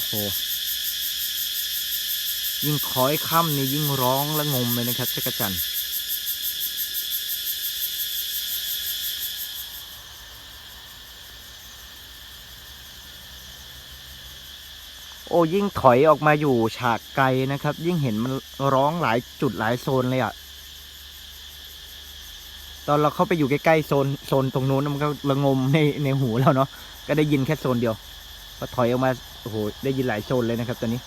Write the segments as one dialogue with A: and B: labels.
A: โอ้โหยิ่งคอยค่ำนี่ยิ่งร้องและงมเลยนะครับจักรจันโอ้ยิ่งถอยออกมาอยู่ฉากไกลนะครับ ยิ่งเห็นมันร้องหลายจุดหลายโซนเลยอะ่ะ ตอนเราเข้าไปอยู่ใกล้ๆโซนโซนตรงนู้นมันก็ระงมในในหูแล้วเนาะก็ได้ยินแค่โซนเดียวพอถอยออกมา โอ้โห ได้ยินหลายโซนเลยนะครับตอนนี้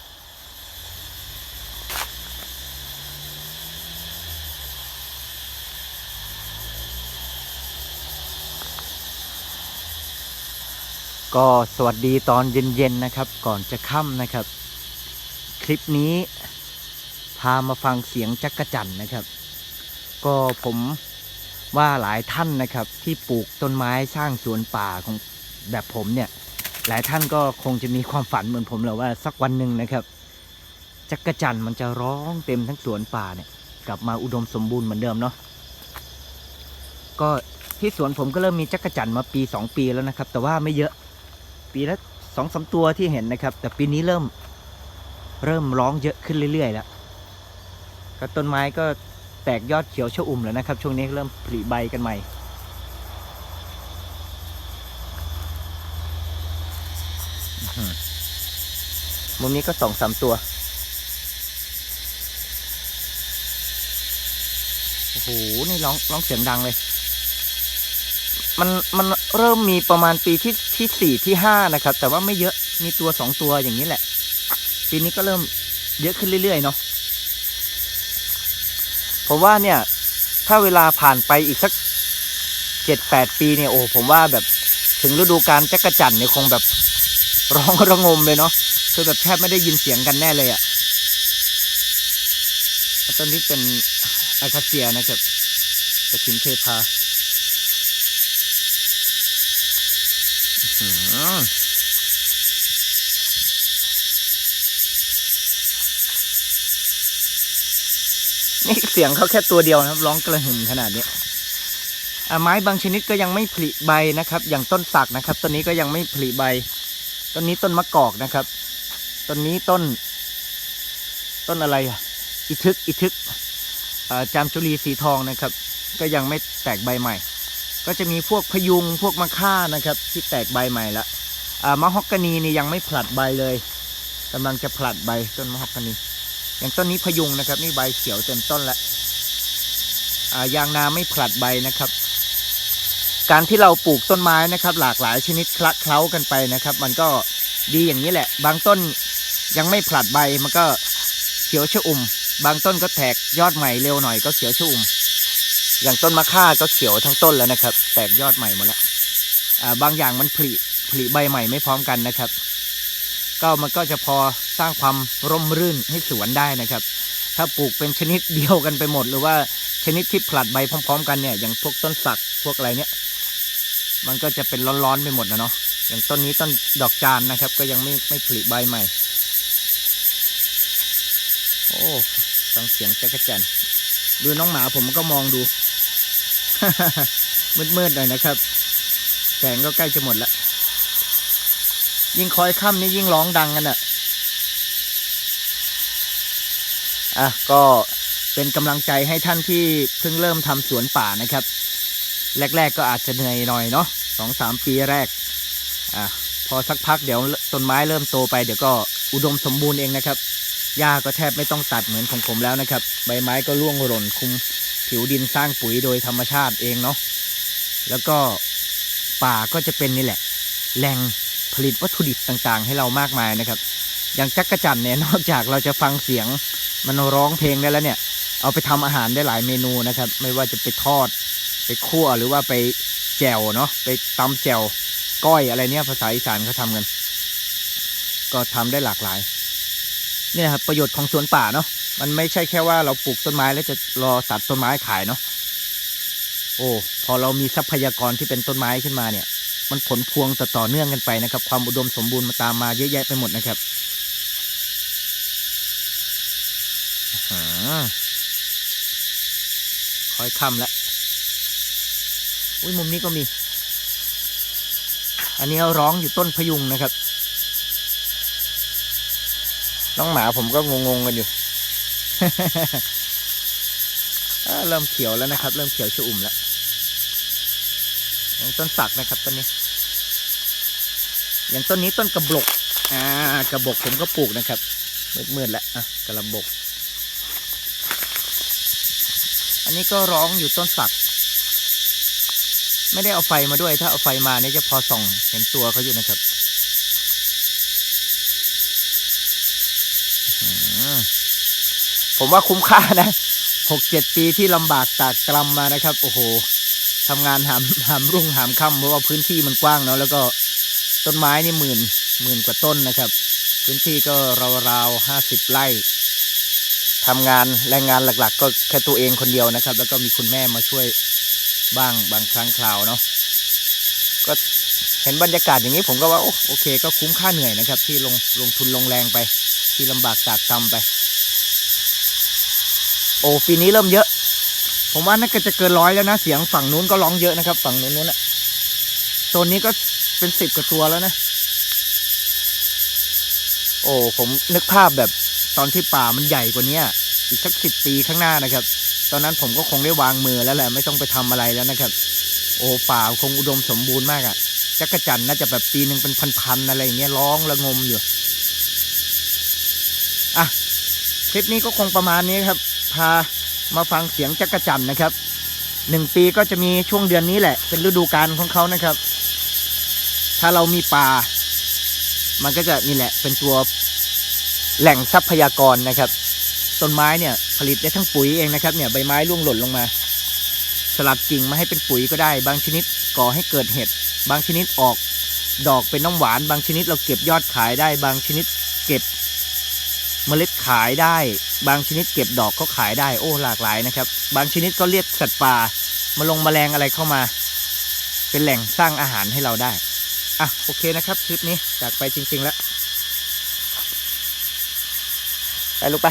A: ก็สวัสดีตอนเย็นๆนะครับ ก่อนจะค่ำนะครับ คลิปนี้พามาฟังเสียงจักระจันนะครับ ก็ผมว่าหลายท่านนะครับที่ปลูกต้นไม้สร้างสวนป่าของแบบผมเนี่ย หลายท่านก็คงจะมีความฝันเหมือนผมแหละว่าสักวันหนึ่งนะครับจักระจันมันจะร้องเต็มทั้งสวนป่าเนี่ยกลับมาอุดมสมบูรณ์เหมือนเดิมเนาะก็ที่สวนผมก็เริ่มมีจักระจันมาปีสองปีแล้วนะครับ แต่ว่าไม่เยอะปีละสองสาตัวที่เห็นนะครับ แต่ปีนี้เริ่มเริ่มร้องเยอะขึ้นเรื่อยๆแล้วก็ต้นไม้ก็แตกยอดเขียวชอุ่มแล้วนะครับ ช่วงนี้เริ่มผลิใบกันใหม่อื้อหือ มุมนี้ก็สองสามตัว โอ้โห นี่ร้องร้องเสียงดังเลย มันมันเริ่มมีประมาณปีที่ที่สี่ที่ห้านะครับ แต่ว่าไม่เยอะมีตัวสองตัวอย่างนี้แหละ ปีนี้ก็เริ่มเยอะขึ้นเรื่อยๆเนาะผมว่าเนี่ย ถ้าเวลาผ่านไปอีกสักเจ็ดแปดปีเนี่ยโอ้ผมว่าแบบถึงฤดูการจักระจันเนี่ยคงแบบ ร้องระงมเลยเนาะคือแบบแทบไม่ได้ยินเสียงกันแน่เลยอะ่ะต้นนี้เป็นอาคาเซียนะครับกระทิงเทพาอนี่เสียงเขาแค่ตัวเดียวนะครับ ร้องกระหึ่มขนาดนี้ไม้บางชนิดก็ยังไม่ผลิใบนะครับ อย่างต้นสักนะครับ ต้นนี้ก็ยังไม่ผลิใบ ต้นนี้ต้นมะกอกนะครับต้นนี้ต้น ต้นอะไรอะอิทึกอิทึกจามจุลีสีทองนะครับ ก็ยังไม่แตกใบใหม่ ก็จะมีพวกพยุงพวกมะค่านะครับ ที่แตกใบใหม่ละมะฮอกกานีนี่ยังไม่ผลัดใบเลยกำลังจะผลัดใบต้นมะฮอกกานีอย่างต้นนี้พยุงนะครับ นี่ใบเขียวเต็มต้นล้วอ่ายางนาไม่ผลัดใบนะครับ การที่เราปลูกต้นไม้นะครับ หลากหลายชนิดคละเคล้ากันไปนะครับ มันก็ดีอย่างนี้แหละ บางต้นยังไม่ผลัดใบมันก็เขียวชอุ่ม บางต้นก็แตกยอดใหม่เร็วหน่อยก็เขียวชอุ่ม อย่างต้นมะค่าก็เขียวทั้งต้นแล้วนะครับ แตกยอดใหม่หมดแล้วบางอย่างมันผลิผลิใบใหม่ไม่พร้อมกันนะครับ ก็มันก็จะพอสร้างความร่มรื่นให้สวนได้นะครับ ถ้าปลูกเป็นชนิดเดียวกันไปหมด หรือว่าชนิดที่ผลัดใบพร้อม ๆ กันเนี่ยอย่างพวกต้นสักพวกอะไรเนี่ย มันก็จะเป็นร้อนๆไปหมดนะเนาะอย่างต้นนี้ต้นดอกจานนะครับ ก็ยังไม่ไม่ผลิใบใหม่ โอ้ฟังเสียงจักรจันดูน้องหมาผมก็มองดู มืดๆหน่อยนะครับแสงก็ใกล้จะหมดแล้วยิ่งคอยค่ำนี่ยิ่งร้องดังกันอะอะก็เป็นกำลังใจให้ท่านที่เพิ่งเริ่มทำสวนป่านะครับ แรก ๆ ก็อาจจะเหนื่อยหน่อยเนาะสองสามปีแรกอะพอสักพักเดี๋ยวต้นไม้เริ่มโตไปเดี๋ยวก็อุดมสมบูรณ์เองนะครับหญ้าก็แทบไม่ต้องตัดเหมือนของผมแล้วนะครับ ใบไม้ก็ร่วงหล่นคุมผิวดินสร้างปุ๋ยโดยธรรมชาติเองเนาะแล้วก็ป่าก็จะเป็นนี่แหละ แหล่งผลิตวัตถุดิบต่างๆ ให้เรามากมายนะครับ อย่างจักระจันเนี่ยนอกจากเราจะฟังเสียงมันร้องเพลงได้แล้วเนี่ย เอาไปทำอาหารได้หลายเมนูนะครับ ไม่ว่าจะไปทอด ไปคั่วหรือว่าไปแจ่วเนาะไปตำแจ่วก้อยอะไรเนี่ยภาษาอีสานเขาทำกัน ก็ทำได้หลากหลายเนี่ยครับประโยชน์ของสวนป่าเนาะมันไม่ใช่แค่ว่าเราปลูกต้นไม้แล้วจะรอตัดต้นไม้ขายเนาะโอ้พอเรามีทรัพยากรที่เป็นต้นไม้ขึ้นมาเนี่ย มันผลพวงต่อต่อเนื่องกันไปนะครับ ความอุดมสมบูรณ์มาตามมาเยอะแยะไปหมดนะครับอื้อหือค่อยค่ำแล้ว อุ้ยมุมนี้ก็มี อันนี้ร้องอยู่ต้นพยุงนะครับ น้องหมาผมก็งงๆกันอยู่เริ่มเขียวแล้วนะครับ เริ่มเขียวชอุ่มแล้วต้นสักนะครับต้นนี้ อย่างต้นนี้ต้นกระบกอ่ากระบกผมก็ปลูกนะครับมืดๆแล้วอะกระบก อันนี้ก็ร้องอยู่ต้นสัก ไม่ได้เอาไฟมาด้วย ถ้าเอาไฟมาเนี่ยจะพอส่องเห็นตัวเขาอยู่นะครับผมว่าคุ้มค่านะหกเจ็ดปีที่ลำบากตากตรำมานะครับ โอ้โหทำงานหามหามรุ่งหามค่ำเพราะว่าพื้นที่มันกว้างเนาะแล้วก็ต้นไม้นี่หมื่นหมื่นกว่าต้นนะครับ พื้นที่ก็ราวๆห้าสิบไร่ทำงานแรงงานหลัก ๆ ก็แค่ตัวเองคนเดียวนะครับ แล้วก็มีคุณแม่มาช่วย บ้างบางครั้งคราวเนาะก็เห็นบรรยากาศอย่างนี้ผมก็ว่าโอโอเค ก็คุ้มค่าเหนื่อยนะครับ ที่ลงลงทุนลงแรงไป ที่ลำบากตากตำไป โอ้ปีนี้เริ่มเยอะ ผมว่าน่าจะเกินร้อยแล้วนะเสียงฝั่งนู้นก็ร้องเยอะนะครับ ฝั่งนู้นนู้นอะโซนนี้ก็เป็นสิบกว่าตัวแล้วนะ โอ้ผมนึกภาพแบบตอนที่ป่ามันใหญ่กว่านี้อีกสักสิบปีข้างหน้านะครับ ตอนนั้นผมก็คงได้วางมือแล้วแหละไม่ต้องไปทำอะไรแล้วนะครับ โอ้ป่าคงอุดมสมบูรณ์มากอะ่ะจักรจันน่าจะแบบปีหนึ่งเป็นพันๆอะไรอย่างเงี้ยร้องระงมอยู่อะคลิปนี้ก็คงประมาณนี้ครับ พามาฟังเสียงจักรจันนะครับหนึ่งปีก็จะมีช่วงเดือนนี้แหละ เป็นฤดูกาลของเขานะครับ ถ้าเรามีป่า มันก็จะนี่แหละเป็นตัวแหล่งทรัพยากรนะครับ ต้นไม้เนี่ยผลิตได้ทั้งปุ๋ยเองนะครับเนี่ยใบไม้ร่วงหล่นลงมา สลัดกิ่งมาให้เป็นปุ๋ยก็ได้ บางชนิดก่อให้เกิดเห็ดบางชนิดออกดอกเป็นน้ำหวาน บางชนิดเราเก็บยอดขายได้ บางชนิดเก็บเมล็ดขายได้ บางชนิดเก็บดอกก็ขายได้โอ้หลากหลายนะครับ บางชนิดก็เรียกสัตว์ป่ามาลงแมลงอะไรเข้ามา เป็นแหล่งสร้างอาหารให้เราได้อะโอเคนะครับคลิปนี้จากไปจริง ๆ แล้ว ไปลูกไป